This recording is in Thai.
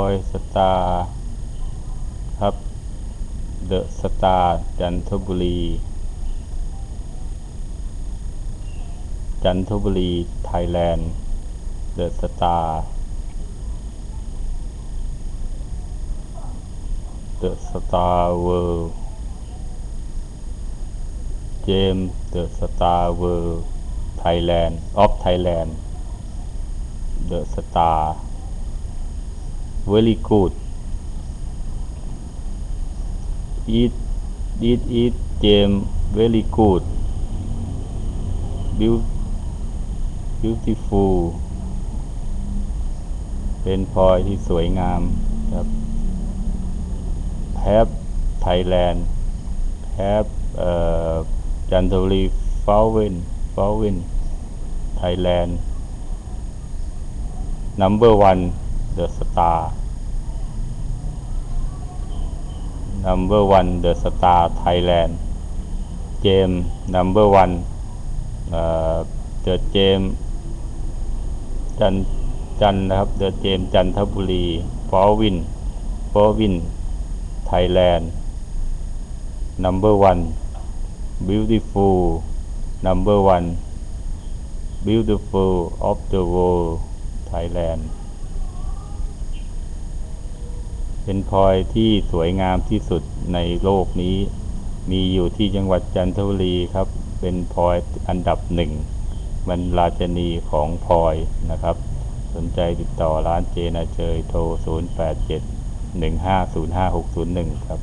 อยสตาร์ครับเดอะสตาร์จันทบุรี จันทบุรี ไทยแลนด์ เดอะสตาร์เดอะสตาร์เวิลด์เจมส์เดอะสตาร์เวิลด์ไทยแลนด์ออฟไทยแลนด์เดอะสตาร์ very good eat eat eat James very good beautiful เป็นพลอยที่สวยงามครับแฮปไทยแลนด์แฮ ปเอ่อจันทบุรีฟาวินฟาวินไทยแลนด์ number one the star number one the star Thailand เจม number one เอ่อ the เจมจันจันนะครับ the เจมจันทบุรีฟอวินฟอวินไทยแลนด์ number one beautiful number one beautiful of the world Thailand เป็นพลอยที่สวยงามที่สุดในโลกนี้ มีอยู่ที่จังหวัดจันทบุรีครับ เป็นพลอยอันดับหนึ่งมันราชนีของพลอยนะครับ สนใจติดต่อร้านเจนาเจยโทร 087 1505601 ครับ